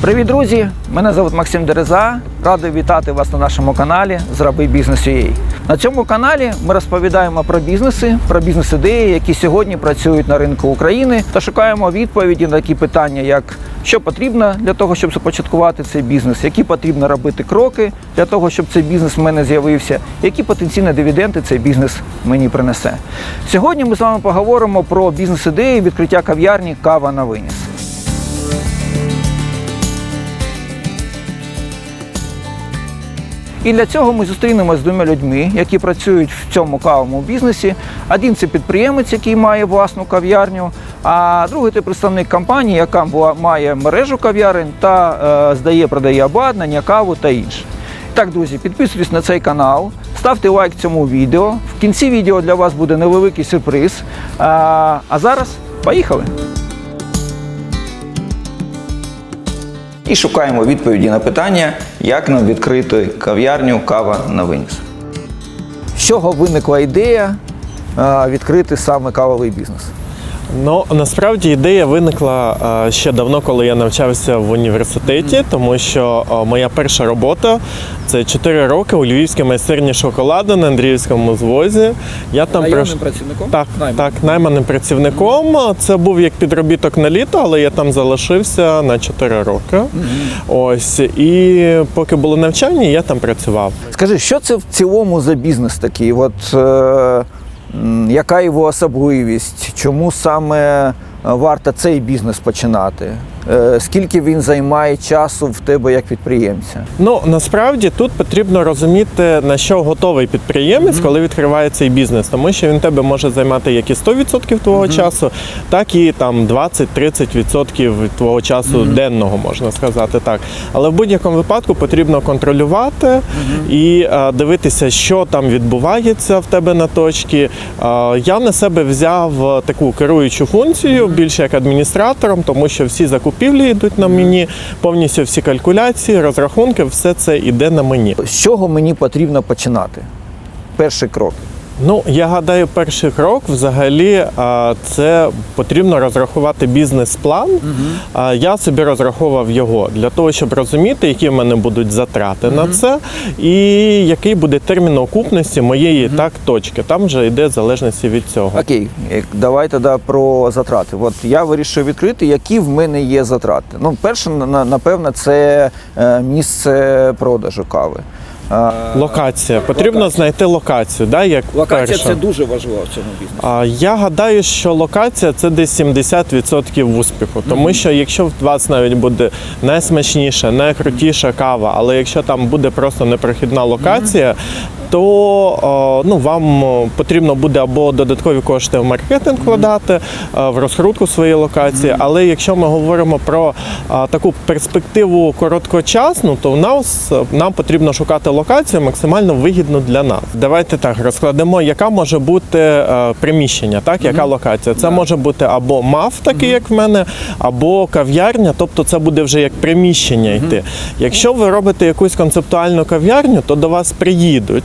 Привіт, друзі! Мене звуть Максим Дереза. Радий вітати вас на нашому каналі Зроби бізнес.ua. На цьому каналі ми розповідаємо про бізнеси, про бізнес-ідеї, які сьогодні працюють на ринку України, та шукаємо відповіді на такі питання, як що потрібно для того, щоб започаткувати цей бізнес, які потрібно робити кроки для того, щоб цей бізнес в мене з'явився, які потенційні дивіденди цей бізнес мені принесе. Сьогодні ми з вами поговоримо про бізнес-ідеї відкриття кав'ярні Кава на виніс. І для цього ми зустрінемося з двома людьми, які працюють в цьому кавовому бізнесі. Один це підприємець, який має власну кав'ярню, а другий це представник компанії, яка має мережу кав'ярень та е, здає, продає обладнання, каву та інше. Так, друзі, підписуйтесь на цей канал, ставте лайк цьому відео. В кінці відео для вас буде невеликий сюрприз. А, а зараз поїхали! І шукаємо відповіді на питання, як нам відкрити кав'ярню кава на виніс. З чого виникла ідея відкрити саме кавовий бізнес? Ну насправді ідея виникла е, ще давно, коли я навчався в університеті, тому що е, моя перша робота це 4 роки у Львівській майстерні шоколаду на Андріївському звозі. Я там пройш- працівником? Так, так, найманим працівником. Це був як підробіток на літо, але я там залишився на 4 роки. Ось і поки було навчання, я там працював. Скажи, що це в цілому за бізнес такий? От, е, яка його особливість? Чому саме е, варто цей бізнес починати? Е, скільки він займає часу в тебе як підприємця? Ну насправді тут потрібно розуміти на що готовий підприємець, коли відкриває цей бізнес, тому що він тебе може займати як і 100% твого часу, так і там 20-30% твого часу денного, можна сказати так. Але в будь-якому випадку потрібно контролювати і е, дивитися, що там відбувається в тебе на точці. Е, я на себе взяв таку керуючу функцію більше як адміністратором, тому що всі закупівлі йдуть на мені, повністю всі калькуляції, розрахунки, все це йде на мені. З чого мені потрібно починати? Перший крок. Ну, я гадаю, перший крок взагалі це потрібно розрахувати бізнес-план. А, Я собі розраховував його для того, щоб розуміти, які в мене будуть затрати на це, і який буде термін окупності моєї так точки. Там вже йде в залежності від цього. Окей, е, давай тоді про затрати. От я вирішив відкрити, які в мене є затрати. Ну, перше, на- на- напевно, це е, місце продажу кави. Е, Локація. Потрібно знайти локацію. Да, як локація це дуже важливо в цьому бізнесі. А, Я гадаю, що локація це десь 70% успіху. Тому що якщо в вас навіть буде найсмачніша, найкрутіша кава, але якщо там буде просто непрохідна локація, то ну, вам потрібно буде або додаткові кошти в маркетинг вкладати, е, в розкрутку своєї локації. Але якщо ми говоримо про таку перспективу короткочасну, то в нас е, нам потрібно шукати локацію максимально вигідну для нас. Давайте так розкладемо, яка може бути е, приміщення, так яка локація. Це може бути або МАФ, такий як в мене, або кав'ярня, тобто це буде вже як приміщення йти. Якщо ви робите якусь концептуальну кав'ярню, то до вас приїдуть.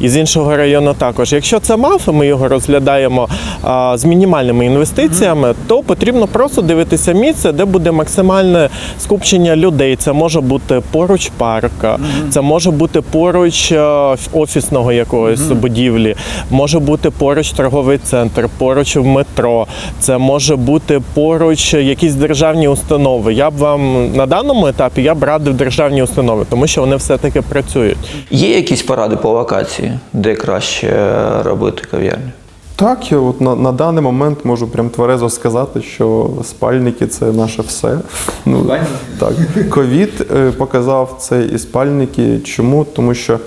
І з іншого району також. Якщо це МАФ, ми його розглядаємо а, з мінімальними інвестиціями, то потрібно просто дивитися місце, де буде максимальне скупчення людей. Це може бути поруч парка, це може бути поруч е, офісного якогось будівлі, може бути поруч торговий центр, поруч в метро, це може бути поруч якісь державні установи. Я б вам на даному етапі я б радив державні установи, тому що вони все-таки працюють. Є якісь поради по локації, де краще е, робити кав'ярню? Так, я от на, на даний момент можу прям тверезо сказати, що спальники це наше все. Ну, так. Ковід е, показав це і спальники. Чому? Тому що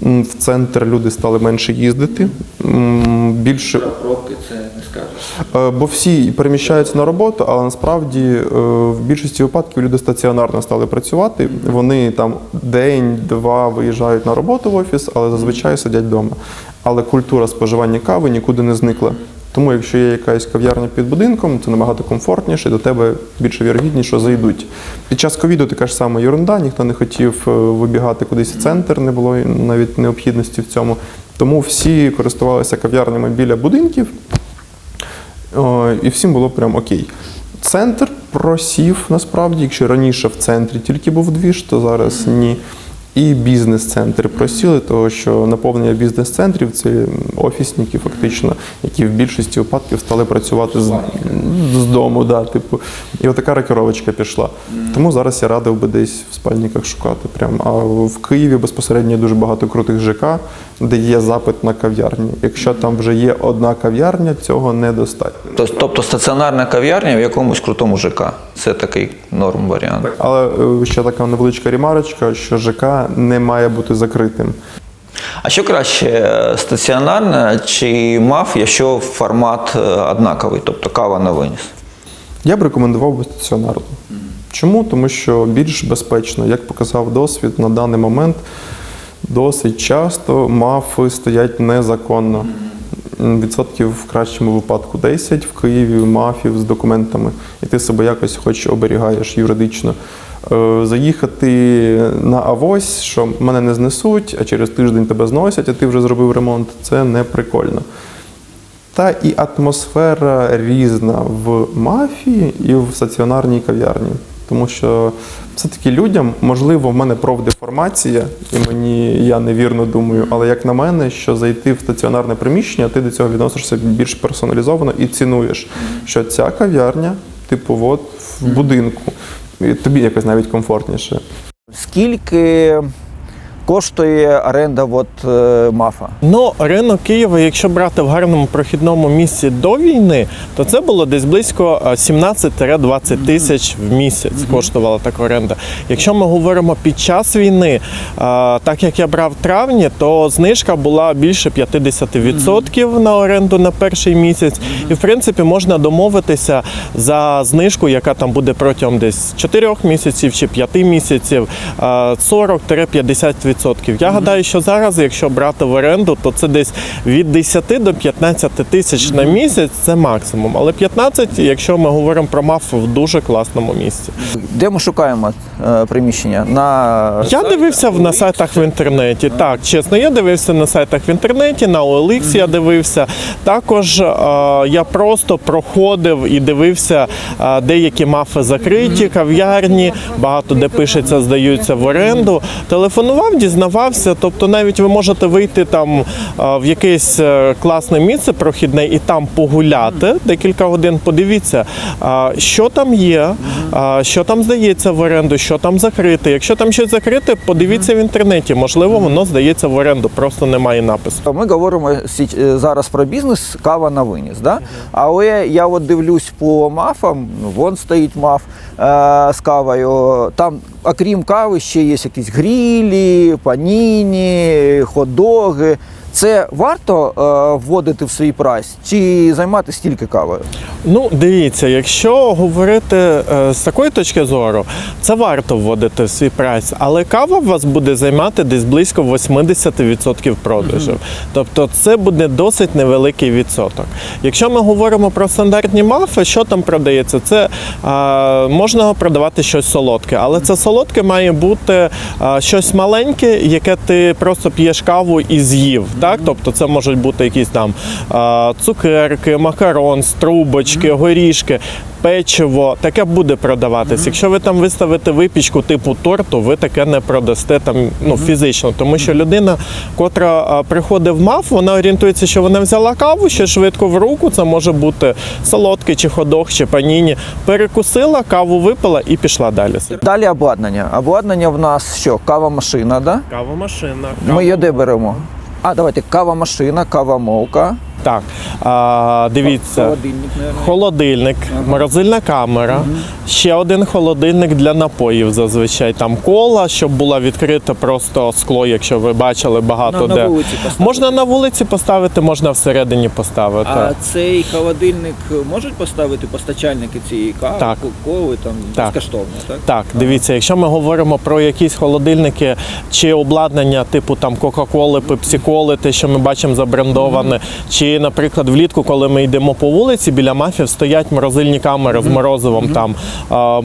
в центр люди стали менше їздити. Більше Пробки це скажеш. Бо всі переміщаються на роботу, але насправді е, в більшості випадків люди стаціонарно стали працювати. Вони там день-два виїжджають на роботу в офіс, але зазвичай сидять вдома. Але культура споживання кави нікуди не зникла. Тому, якщо є якась кав'ярня під будинком, це набагато комфортніше, до тебе більше вірогідність, що зайдуть. Під час ковіду така ж сама ерунда, ніхто не хотів е, вибігати кудись в центр, не було навіть необхідності в цьому. Тому всі користувалися кав'ярнями біля будинків, і всім було прям окей. Центр просів насправді, якщо раніше в центрі тільки був двіж, то зараз ні. І бізнес-центри просіли, тому що наповнення бізнес-центрів це офісники, фактично, які в більшості випадків стали працювати з, з дому. Да, типу. І отака рокіровочка пішла. Тому зараз я радив би десь в спальниках шукати. Прям. А в Києві безпосередньо дуже багато крутих ЖК, де є запит на кав'ярні. Якщо там вже є одна кав'ярня, цього недостатньо. Тобто стаціонарна кав'ярня в якомусь крутому ЖК. Це такий норм варіант. Але е, ще така невеличка ремарочка, що ЖК не має бути закритим. А що краще, е, стаціонарна чи МАФ, якщо формат е, однаковий, тобто кава на виніс? Я б рекомендував би стаціонарну. Чому? Тому що більш безпечно, як показав досвід, на даний момент досить часто мафи стоять незаконно. Відсотків в кращому випадку 10 в Києві мафів з документами, і ти себе якось хоч оберігаєш юридично. Е, Заїхати на авось, що мене не знесуть, а через тиждень тебе зносять, а ти вже зробив ремонт, це не прикольно. Та і атмосфера різна в мафії і в стаціонарній кав'ярні. Тому що все-таки людям, можливо, в мене профдеформація, і мені я невірно думаю, але як на мене, що зайти в стаціонарне приміщення, ти до цього відносишся більш персоналізовано і цінуєш, що ця кав'ярня, типу, от в будинку. І тобі якось навіть комфортніше. Скільки коштує оренда от, е, мафа? Ну, ринок Києва, якщо брати в гарному прохідному місці до війни, то це було десь близько е, 17-20 тисяч в місяць коштувала така оренда. Якщо ми говоримо під час війни, е, так як я брав травні, то знижка була більше 50% на оренду на перший місяць, і в принципі можна домовитися за знижку, яка там буде протягом десь 4 місяців чи 5 місяців, 40-50%. 100%. Я гадаю, що зараз, якщо брати в оренду, то це десь від 10 до 15 тисяч на місяць це максимум. Але 15, якщо ми говоримо про маф, в дуже класному місці. Де ми шукаємо е, приміщення? На Я дивився в- на сайтах в інтернеті. Так, чесно, я дивився на сайтах в інтернеті, на OLX я дивився. Також е, я просто проходив і дивився е, деякі мафи закриті, кав'ярні, багато де пишеться, здаються в оренду. Телефонував, дізнавався. Тобто, навіть ви можете вийти там е, в якесь е, класне місце прохідне і там погуляти декілька годин. Подивіться, що там є, що там здається в оренду, що там закрите. Якщо там щось закрите, подивіться в інтернеті. Можливо, воно здається в оренду, просто немає напису. Ми говоримо е, зараз про бізнес кава на виніс. Да? Але я от дивлюсь по мафам, ну, вон стоїть маф з кавою. Там, окрім кави, ще є якісь грілі, паніні, хот-доги. Це варто е, вводити в свій прайс чи займатися тільки кавою? Ну, дивіться, якщо говорити е, з такої точки зору, це варто вводити в свій прайс, але кава вас буде займати десь близько 80% продажів. Тобто це буде досить невеликий відсоток. Якщо ми говоримо про стандартні мафи, що там продається? Це е, можна продавати щось солодке, але це солодке має бути е, щось маленьке, яке ти просто п'єш каву і з'їв. Так? Тобто це можуть бути якісь там цукерки, макарон, струбочки, горішки. Печиво таке буде продаватись. Якщо ви там виставите випічку типу торту, ви таке не продасте там ну фізично, тому що людина, котра а, приходить в МАФ, вона орієнтується, що вона взяла каву ще швидко в руку. Це може бути солодкий чи ходох, чи паніні. Перекусила, каву випила і пішла далі. Далі обладнання. Обладнання в нас що? Кава-машина, да? Кава машина. Ми її де беремо? А, давайте кава-машина, кава-мовка. Так, а, дивіться. Холодильник. Холодильник, морозильна камера, ще один холодильник для напоїв зазвичай. Там кола, щоб була відкрита просто скло, якщо ви бачили багато На- на де. вулиці поставити. можна на вулиці поставити, можна всередині поставити. А цей холодильник можуть поставити постачальники цієї кави, Так. коли там Так. безкоштовно, так? Так, дивіться, якщо ми говоримо про якісь холодильники чи обладнання типу там Кока-Коли, Пепсі-Коли, те, що ми бачимо забрендоване, чи, наприклад, влітку, коли ми йдемо по вулиці, біля мафів стоять морозильні камери з морозивом, там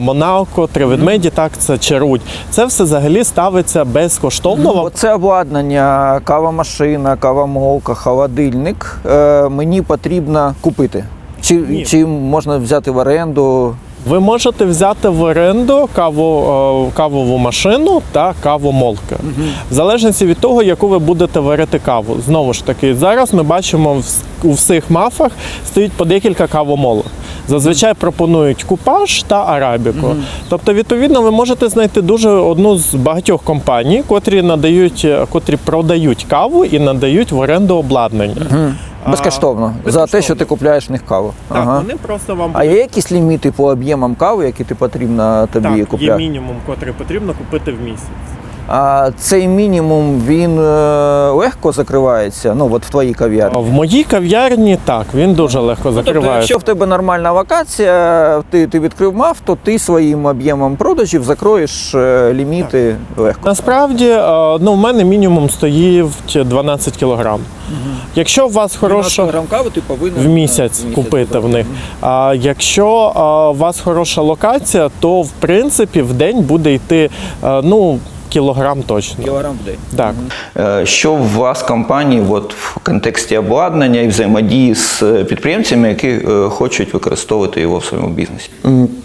Монако, три ведмеді, так це черуть. Це все взагалі ставиться безкоштовно. Оце обладнання, кава-машина, кава-мовка, холодильник е, мені потрібно купити. Чи, Ні. чи можна взяти в оренду? Ви можете взяти в оренду каву, е, кавову машину та кавомолки. В залежності від того, яку ви будете варити каву. Знову ж таки, зараз ми бачимо у всіх мафах стоїть по декілька кавомолок. Зазвичай пропонують купаж та арабіку. Тобто, відповідно, ви можете знайти дуже одну з багатьох компаній, котрі надають, котрі продають каву і надають в оренду обладнання. Безкоштовно за те, що ти купляєш в них каву. Так, вони просто вам А є якісь ліміти по об'ємам кави, які ти потрібно тобі так, є мінімум, котрий потрібно купити в місяць. А цей мінімум він е, легко закривається. Ну от в твоїй кав'ярні. В моїй кав'ярні так, він дуже легко Тобто, закривається. якщо в тебе нормальна локація, ти, ти відкрив МАФ, то ти своїм об'ємом продажів закроєш е, ліміти легко. Насправді, е, ну, в мене мінімум стоїть 12 кілограм. Якщо у вас хороша кави ти повинен в місяць купити в них. А якщо у вас хороша локація, то в принципі в день буде йти ну, кілограм точно. Кілограм в день. Так. Е, Що в вас компанії от, в контексті обладнання і взаємодії з е, підприємцями, які е, хочуть використовувати його в своєму бізнесі?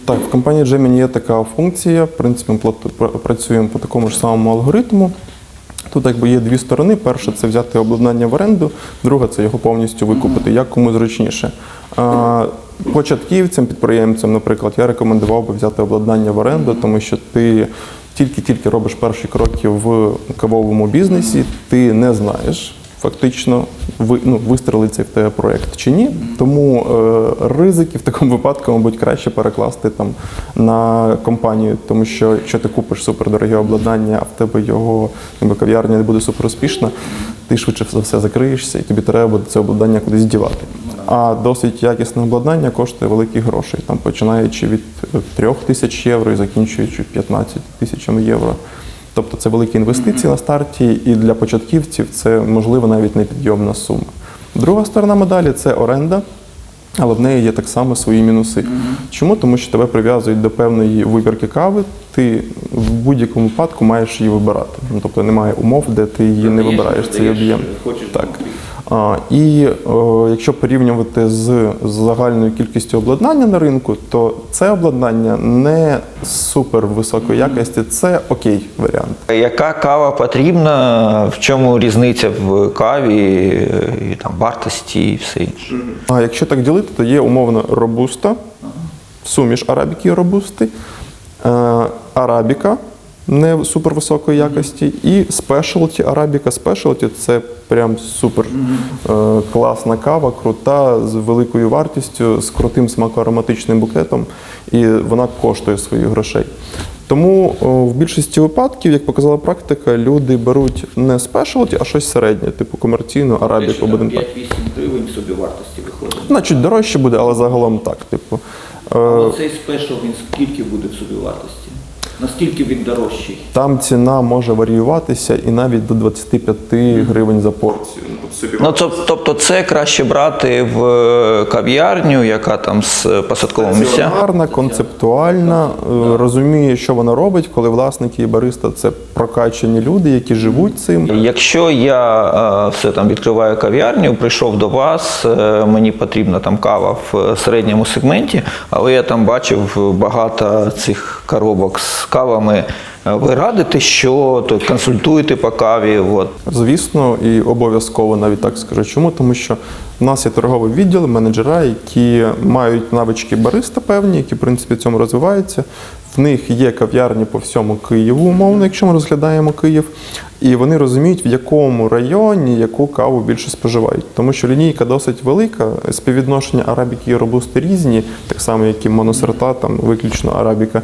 Так, в компанії Gemini є така функція. В принципі, ми працюємо по такому ж самому алгоритму. Тут якби є дві сторони. Перша це взяти обладнання в оренду, друга це його повністю викупити, як кому зручніше. Початківцям, підприємцям, наприклад, я рекомендував би взяти обладнання в оренду, тому що ти тільки-тільки робиш перші кроки в кавовому бізнесі, ти не знаєш фактично, ви, ну, вистрелить цей в тебе проєкт чи ні. Тому е, ризики в такому випадку, мабуть, краще перекласти там на компанію, тому що якщо ти купиш супердороге обладнання, а в тебе його якби, кав'ярня не буде супер успішна, ти швидше за все закриєшся, і тобі треба буде це обладнання кудись дівати. А досить якісне обладнання коштує великих грошей, там починаючи від е, 3 тисяч євро і закінчуючи 15 тисячами євро. Тобто це великі інвестиції на старті, і для початківців це можливо навіть непідйомна сума. Друга сторона медалі це оренда. Але в неї є так само свої мінуси. Чому? Тому що тебе прив'язують до певної вибірки кави, ти в будь-якому випадку маєш її вибирати. Ну, тобто немає умов, де ти її не вибираєш цей об'єм. Так. І якщо порівнювати з загальною кількістю обладнання на ринку, то це обладнання не супер високої якості, це окей варіант. Яка кава потрібна? В чому різниця в каві, е, і, там, вартості і все інше? А якщо так ділити, то є умовно робуста, суміш арабіки і робусти, е, арабіка не супервисокої якості, і спешалті. Арабіка спешалті це прям супер е, класна кава, крута, з великою вартістю, з крутим смакоароматичним букетом, і вона коштує своїх грошей. Тому в більшості випадків, як показала практика, люди беруть не спешалті, а щось середнє, типу комерційну арабіку, так. 5-8 гривень собі вартості виходить. Значить, дорожче буде, але загалом так. Типу. Е, Але цей спешл він скільки буде в собі вартості? Наскільки він дорожчий? Там ціна може варіюватися і навіть до 25 гривень за порцію. Ну, тобто це краще брати в е, кав'ярню, яка там з посадкового місця. Гарна, концептуальна, е, розуміє, що вона робить, коли власники і бариста це прокачані люди, які живуть цим. Якщо я е, все там відкриваю кав'ярню, прийшов до вас, е, мені потрібна там кава в середньому сегменті, але я там бачив багато цих коробок з кавами. Е, Ви радите, що то консультуєте по каві? От. Звісно, і обов'язково навіть так скажу. Чому? Тому що в нас є торговий відділ, менеджера, які мають навички бариста певні, які в принципі цьому розвиваються. В них є кав'ярні по всьому Києву, умовно, якщо ми розглядаємо Київ, і вони розуміють, в якому районі яку каву більше споживають. Тому що лінійка досить велика, співвідношення арабіки і робусти різні, так само, як і моносорта, там виключно арабіка.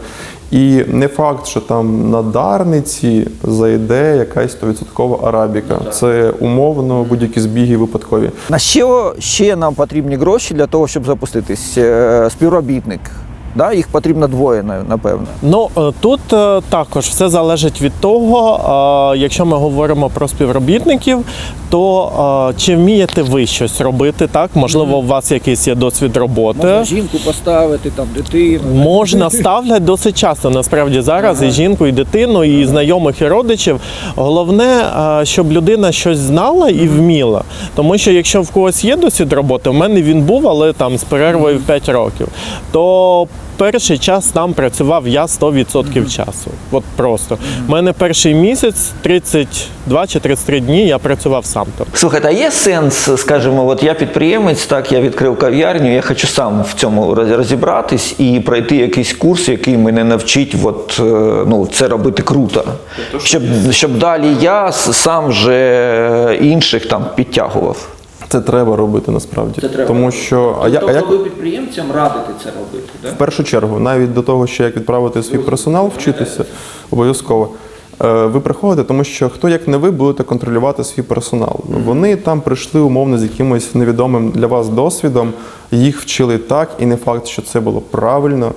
І не факт, що там на дарниці зайде якась 100% арабіка. Це умовно будь-які збіги випадкові. На що ще нам потрібні гроші для того, щоб запуститись? Е, Співробітник. Да? Їх потрібно двоє, напевно. Ну е, тут е, також все залежить від того, е, якщо ми говоримо про співробітників, то чи вмієте ви щось робити, так? Можливо, у вас якийсь є досвід роботи. Можна жінку поставити, там дитину. Можна ставлять досить часто. Насправді зараз і жінку, і дитину, і знайомих, і родичів. Головне, щоб людина щось знала і вміла. Тому що якщо в когось є досвід роботи, в мене він був, але там з перервою в 5 років, то перший час там працював я 100% часу. От просто. У мене перший місяць, 32 чи 33 дні я працював сам там. Слухайте, а є сенс, скажімо, от я підприємець, так я відкрив кав'ярню, я хочу сам в цьому роз- розібратись і пройти якийсь курс, який мене навчить от, е, ну, це робити круто. Щоб, щоб далі я сам же інших там підтягував. Це треба робити насправді. Це треба. Тому що а, я, а тобто як ви підприємцям радите це робити, так? в першу чергу, навіть до того, що як відправити свій персонал вчитися, обов'язково. Е, Ви приходите, тому що хто як не ви будете контролювати свій персонал. Вони там прийшли умовно з якимось невідомим для вас досвідом, їх вчили так, і не факт, що це було правильно.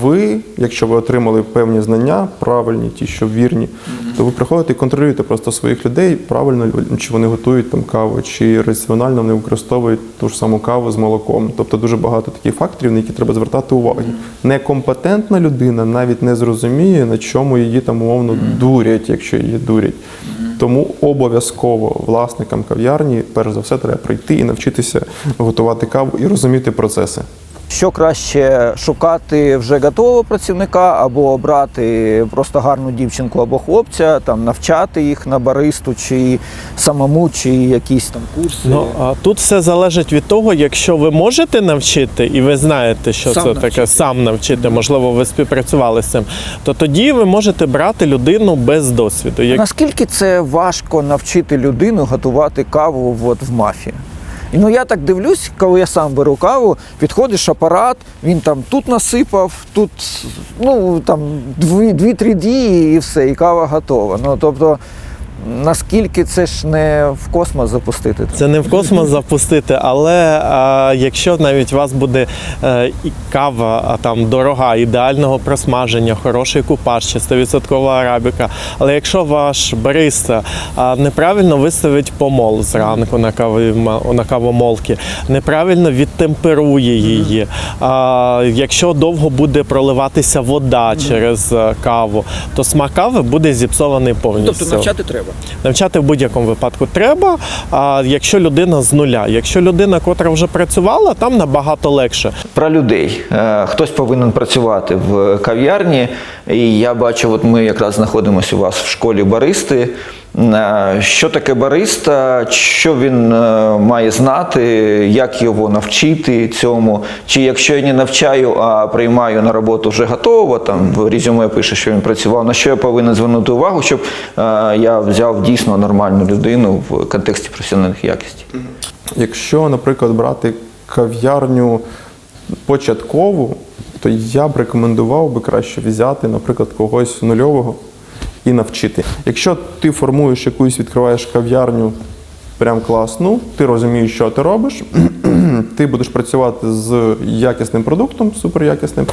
Ви, якщо ви отримали певні знання, правильні, ті, що вірні, то ви приходите і контролюєте просто своїх людей, правильно чи вони готують там каву, чи раціонально вони використовують ту ж саму каву з молоком. Тобто дуже багато таких факторів, на які треба звертати увагу. Некомпетентна людина навіть не зрозуміє, на чому її там умовно дурять, якщо її дурять. Тому обов'язково власникам кав'ярні, перш за все, треба прийти і навчитися готувати каву і розуміти процеси. Що краще шукати вже готового працівника, або брати просто гарну дівчинку або хлопця, там навчати їх на баристу, чи самому, чи якісь там курси. Ну а тут все залежить від того, якщо ви можете навчити, і ви знаєте, що Сам це навчити. таке сам навчити, можливо, ви співпрацювали з цим, то тоді ви можете брати людину без досвіду. Як Наскільки це важко навчити людину готувати каву от в мафі? Ну я так дивлюсь, коли я сам беру каву, підходиш апарат, він там тут насипав, тут ну там дві- дві-три дії і все, і кава готова. Ну тобто, наскільки це ж не в космос запустити? Це не в космос запустити, але а, якщо навіть у вас буде е, і кава а, там дорога, ідеального просмаження, хороший купаж, чи 100% арабіка. Але якщо ваш бариста а, неправильно виставить помол зранку на каві, на кавомолки, неправильно відтемперує її, а, якщо довго буде проливатися вода через е, каву, то смак кави буде зіпсований повністю. Тобто навчати треба. Навчати в будь-якому випадку треба. А якщо людина з нуля, якщо людина, котра вже працювала, там набагато легше. Про людей. Е, Хтось повинен працювати в кав'ярні. І я бачу, от ми якраз знаходимося у вас в школі баристи. Е, Що таке бариста, що він е, має знати, як його навчити цьому? Чи якщо я не навчаю, а приймаю на роботу вже готово, там в резюме пише, що він працював, на що я повинен звернути увагу, щоб е, я взяв дійсно нормальну людину в контексті професіональних якостей? Якщо, наприклад, брати кав'ярню початкову, то я б рекомендував би краще взяти, наприклад, когось нульового і навчити. Якщо ти формуєш якусь, відкриваєш кав'ярню прям класну, ти розумієш, що ти робиш, ти будеш працювати з якісним продуктом, суперякісним.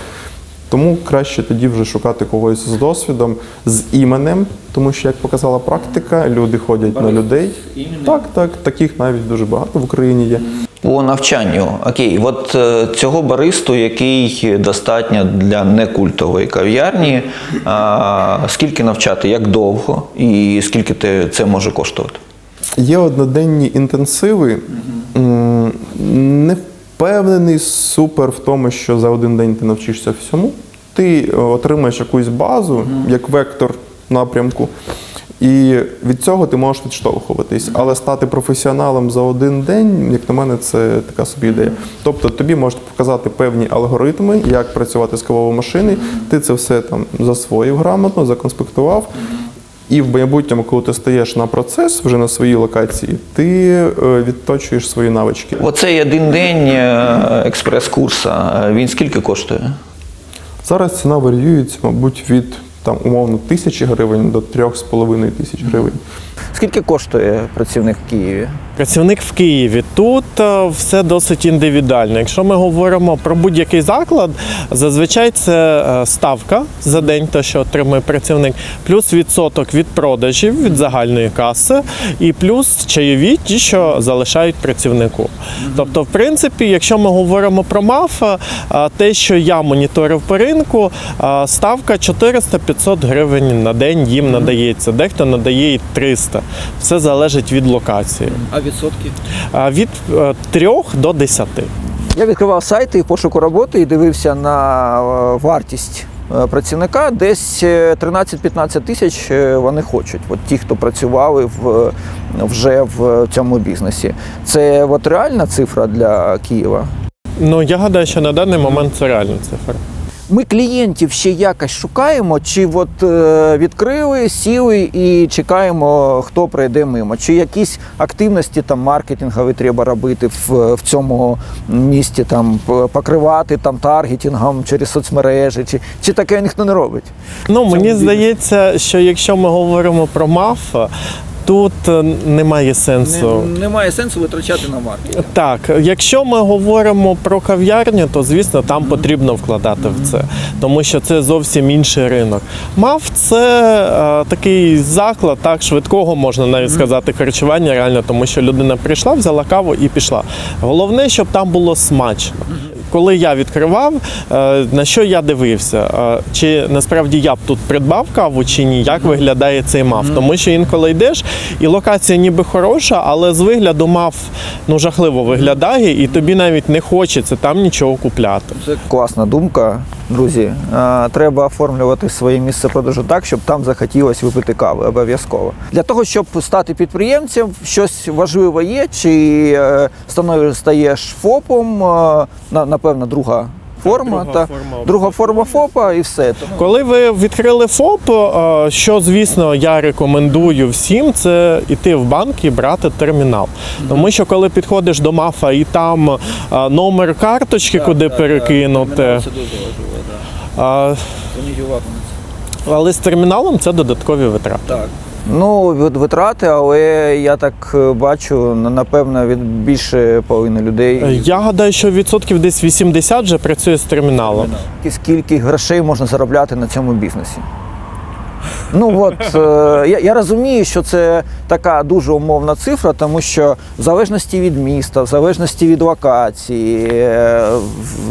Тому краще тоді вже шукати когось з досвідом, з іменем, тому що, як показала практика, люди ходять на людей. Так, так, таких навіть дуже багато в Україні є. По навчанню, окей, от е, цього баристу, який достатньо для некультової кав'ярні, а, скільки навчати, як довго і скільки це може коштувати? Є одноденні інтенсиви. Не впевнений супер в тому, що за один день ти навчишся всьому. Ти е, отримаєш якусь базу, як вектор напрямку. І від цього ти можеш відштовхуватись. Але стати професіоналом за один день, як на мене, це така собі ідея. Тобто тобі можуть показати певні алгоритми, як працювати з кавовою машиною. Ти це все там засвоїв грамотно, законспектував. І в майбутньому, коли ти стаєш на процес вже на своїй локації, ти е, відточуєш свої навички. Оцей один день е, експрес-курса, е, він скільки коштує? Зараз ціна варіюється, мабуть, від там умовно тисячі гривень до трьох з половиною тисяч гривень. Скільки коштує працівник в Києві? Працівник в Києві тут е, все досить індивідуально. Якщо ми говоримо про будь-який заклад, зазвичай це е, ставка за день, то що отримує працівник, плюс відсоток від продажів від загальної каси, і плюс чайові, ті, що залишають працівнику. Тобто, в принципі, якщо ми говоримо про МАФ, е, те, що я моніторив по ринку, ставка 400-500 гривень на день їм надається. Дехто надає і 300. Все залежить від локації. А відсотки? Від 3 до 10. Я відкривав сайти в пошуку роботи і дивився на е, вартість е, працівника. Десь е, 13-15 тисяч е, вони хочуть. От ті, хто працювали в, вже в цьому бізнесі. Це от реальна цифра для Києва. Ну я гадаю, що на даний момент це реальна цифра. Ми клієнтів ще якось шукаємо, чи от е, відкрили, сіли і чекаємо, хто прийде мимо. Чи якісь активності там маркетингові треба робити в, в цьому місті, там покривати там таргетингом через соцмережі, чи, чи таке ніхто не робить. Ну мені здається, що якщо ми говоримо про МАФ, тут е, немає сенсу. немає сенсу витрачати на маркетинг. Так, якщо ми говоримо про кав'ярню, то звісно там потрібно вкладати в це, тому що це зовсім інший ринок. МАФ це е, такий заклад, так швидкого можна навіть сказати, харчування реально, тому що людина прийшла, взяла каву і пішла. Головне, щоб там було смачно. Коли я відкривав, е, на що я дивився? Е, Чи насправді я б тут придбав каву чи ні? Як виглядає цей маф? Тому що інколи йдеш, і локація ніби хороша, але з вигляду маф ну жахливо виглядає, і тобі навіть не хочеться там нічого купляти. Це класна думка, друзі. Е, Треба оформлювати своє місце продажу так, щоб там захотілося випити кави обов'язково. Для того, щоб стати підприємцем, щось важливе є, чи е, стаєш ФОПом, е, на- напевно, друга форма, Друга та форма друга форма ФОПа і все. Коли ви відкрили ФОП, е, що звісно я рекомендую всім, це йти в банк і брати термінал. Тому що коли підходиш до мафа і там е, номер карточки, куди перекинути. Це дуже важливо, а, на це. Але з терміналом це додаткові витрати. Так. Ну, від- витрати, але я так е, бачу, напевно, від більше половини людей. Я гадаю, що відсотків десь 80 вже працює з терміналом. Скільки грошей можна заробляти на цьому бізнесі? Ну от е, я, я розумію, що це така дуже умовна цифра, тому що в залежності від міста, в залежності від локації, е,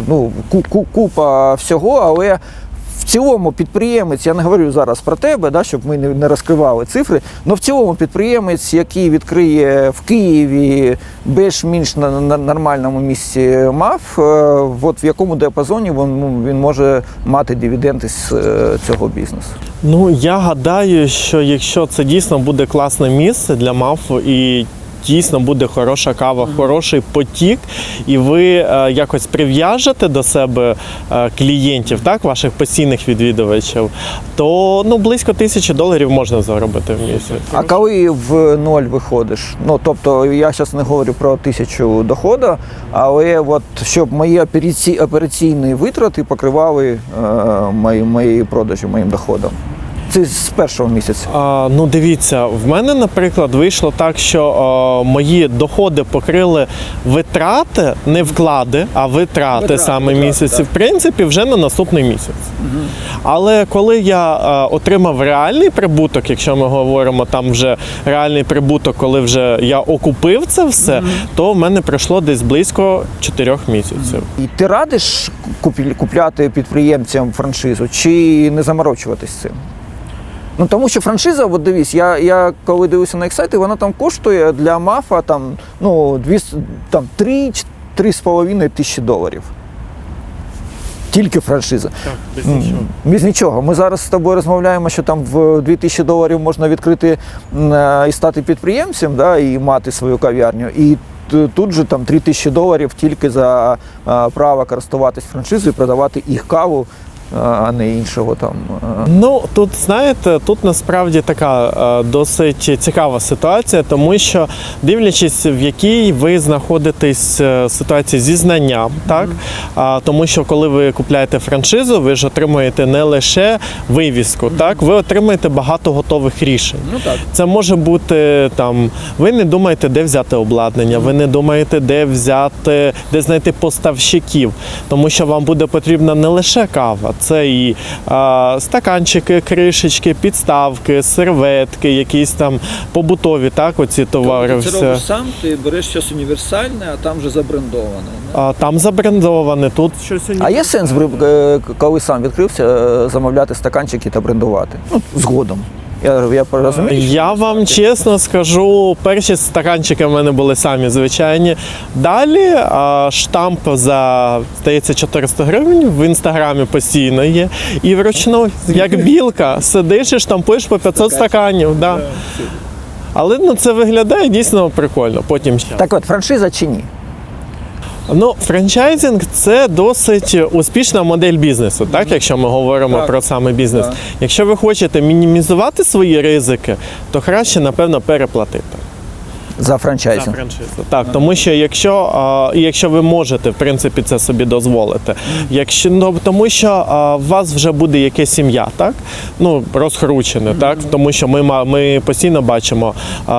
ну, ку- ку- купа всього, але в цілому підприємець, я не говорю зараз про тебе, да, щоб ми не, розкривали цифри, але в цілому підприємець, який відкриє в Києві більш-менш на, на нормальному місці МАФ, е, от в якому діапазоні він, ну, він може мати дивіденди з е, цього бізнесу. Ну я гадаю, що якщо це дійсно буде класне місце для мафу і. Дійсно буде хороша кава, хороший потік, і ви е, якось прив'яжете до себе е, клієнтів, так, ваших постійних відвідувачів, то ну близько тисячі доларів можна заробити в місяць. А коли в ноль виходиш, ну тобто я зараз не говорю про тисячу доходу, але от щоб мої операці- операційні витрати покривали е, мої, мої продажі, моїм доходом. Це з першого місяця. А, ну дивіться, в мене, наприклад, вийшло так, що а, мої доходи покрили витрати, не вклади, а витрати, Витрати, саме витрати, місяці, так. в принципі, вже на наступний місяць. Але коли я а, отримав реальний прибуток, якщо ми говоримо там вже реальний прибуток, коли вже я окупив це все, то в мене пройшло десь близько 4 місяців. І ти радиш купляти підприємцям франшизу чи не заморочуватись цим? Ну тому що франшиза, от дивись, я, я коли дивився на їх сайти, вона там коштує для мафа там, ну, дві, там 3-3,5 тисячі доларів. Тільки франшиза. Так, без М, Без нічого. Ми зараз з тобою розмовляємо, що там в 2000 доларів можна відкрити е, і стати підприємцем, да, і мати свою кав'ярню. І тут же там 3000 доларів тільки за е, право користуватись франшизою, продавати їх каву, а не іншого там. Ну тут знаєте, тут насправді така е, досить цікава ситуація, тому що дивлячись, в якій ви знаходитесь е, ситуації зі знанням, так а, тому що коли ви купляєте франшизу, ви ж отримуєте не лише вивіску, так ви отримуєте багато готових рішень. Ну так. Це може бути там. Ви не думаєте, де взяти обладнання, ви не думаєте, де взяти, де знайти поставщиків, тому що вам буде потрібна не лише кава, це і а, стаканчики, кришечки, підставки, серветки, якісь там побутові, так, оці товари. все. сам, ти береш щось універсальне, а там вже забрендоване. А, там забрендоване, тут щось А є сенс, е, коли сам відкрився, е, замовляти стаканчики та брендувати? Ну, згодом. Я, я розумію. Я вам чесно скажу, перші стаканчики в мене були самі звичайні. Далі а, штамп за здається 400 гривень в інстаграмі постійно є. І вручну, як білка, сидиш і штампуєш по 500 стаканів. Да. Але ну, це виглядає дійсно прикольно. Потім ще. Так от, франшиза чи ні? Ну, франчайзинг це досить успішна модель бізнесу, так, якщо ми говоримо Так. про саме бізнес. Так. Якщо ви хочете мінімізувати свої ризики, то краще, напевно, переплатити. За За франчайзинг. франшизу. Так, тому що якщо, а, і якщо ви можете в принципі це собі дозволити, якщо ну, тому що а, у вас вже буде якась сім'я, так ну розкручене, так тому що ми ми постійно бачимо а,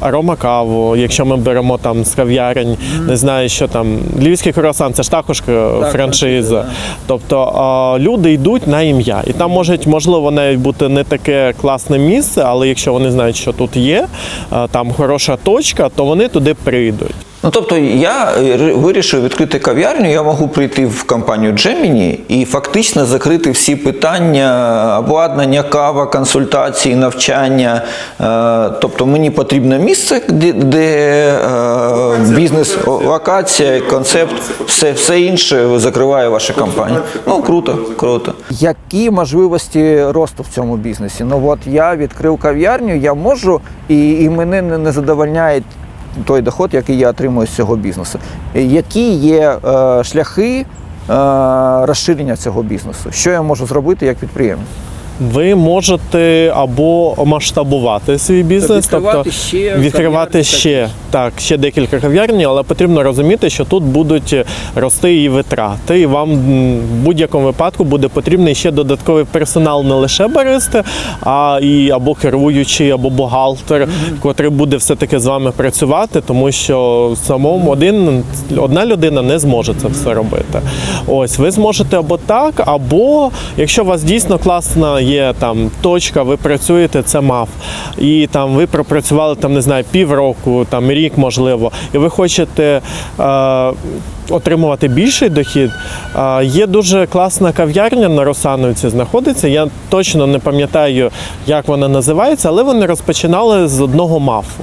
арома каву. Якщо ми беремо там з кав'ярень, не знаю, що там львівський круасан, це ж також е, франшиза. Тобто а, люди йдуть на ім'я, і там може можливо навіть бути не таке класне місце, але якщо вони знають, що тут є, а, там хороша точка, то вони туди прийдуть. Ну тобто я е, вирішив відкрити кав'ярню, я можу прийти в компанію Gemini і фактично закрити всі питання обладнання, кава, консультації, навчання. Е, Тобто мені потрібне місце, де, де е, бізнес, локація, концепт, все, все інше закриває ваша компанія. Ну круто, круто. Які можливості росту в цьому бізнесі? Ну от я відкрив кав'ярню, я можу, і, і мене не, не задовольняє той доход, який я отримую з цього бізнесу. Які є е, шляхи е, розширення цього бізнесу? Що я можу зробити як підприємець? Ви можете або масштабувати свій бізнес, Відкривати тобто ще відкривати ще так, ще декілька кав'ярні, але потрібно розуміти, що тут будуть рости і витрати, і вам в будь-якому випадку буде потрібний ще додатковий персонал, не лише баристи, а і або керуючий, або бухгалтер, котрий буде все таки з вами працювати, тому що самому один одна людина не зможе це все робити. Ось ви зможете або так, або якщо у вас дійсно класна є там точка, ви працюєте, це МАФ, і там ви пропрацювали там, не знаю, півроку, там рік можливо, і ви хочете. Е, Отримувати більший дохід. Е, Є дуже класна кав'ярня на Росановці знаходиться. Я точно не пам'ятаю, як вона називається, але вони розпочинали з одного мафу.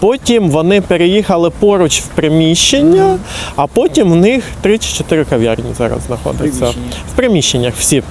Потім вони переїхали поруч в приміщення, а потім в них три чи чотири кав'ярні зараз знаходяться. В приміщеннях всі.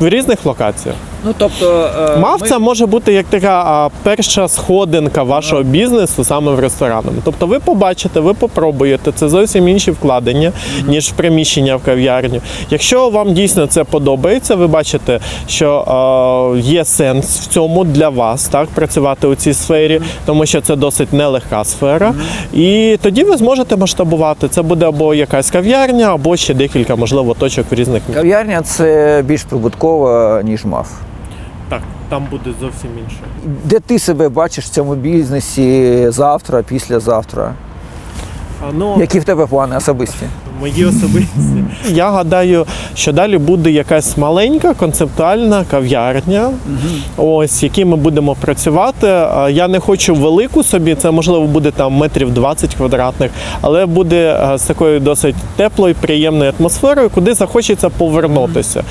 В різних локаціях. Ну тобто Мав це може бути як така а, перша сходинка вашого бізнесу саме в ресторанах. Тобто ви побачите, ви попробуєте. Це зовсім інші вкладення, ніж в приміщення в кав'ярню. Якщо вам дійсно це подобається, ви бачите, що а, є сенс в цьому для вас так працювати у цій сфері, тому що це досить нелегка сфера. І тоді ви зможете масштабувати. Це буде або якась кав'ярня, або ще декілька, можливо, точок в різних місцях. кав'ярня це більш прибуткова, ніж МАФ. Там буде зовсім інше. Де ти себе бачиш в цьому бізнесі завтра, післязавтра? Ну, Які в тебе плани особисті? Мої особисті. Я гадаю, що далі буде якась маленька концептуальна кав'ярня, ось в якій ми будемо працювати. Я не хочу велику собі, це можливо буде там метрів 20 квадратних, але буде з такою досить теплою, приємною атмосферою, куди захочеться повернутися.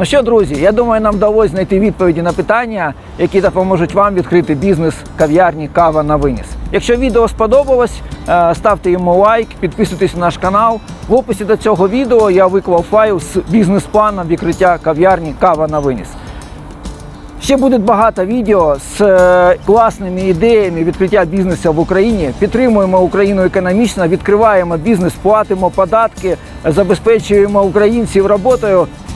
Ну що, друзі, я думаю, нам вдалося знайти відповіді на питання, які допоможуть вам відкрити бізнес кав'ярні кава на виніс. Якщо відео сподобалось, е, ставте йому лайк, підписуйтесь на наш канал. В описі до цього відео я виклав файл з бізнес-планом відкриття кав'ярні кава на виніс. Ще буде багато відео з е, класними ідеями відкриття бізнесу в Україні. Підтримуємо Україну економічно, відкриваємо бізнес, платимо податки, забезпечуємо українців роботою.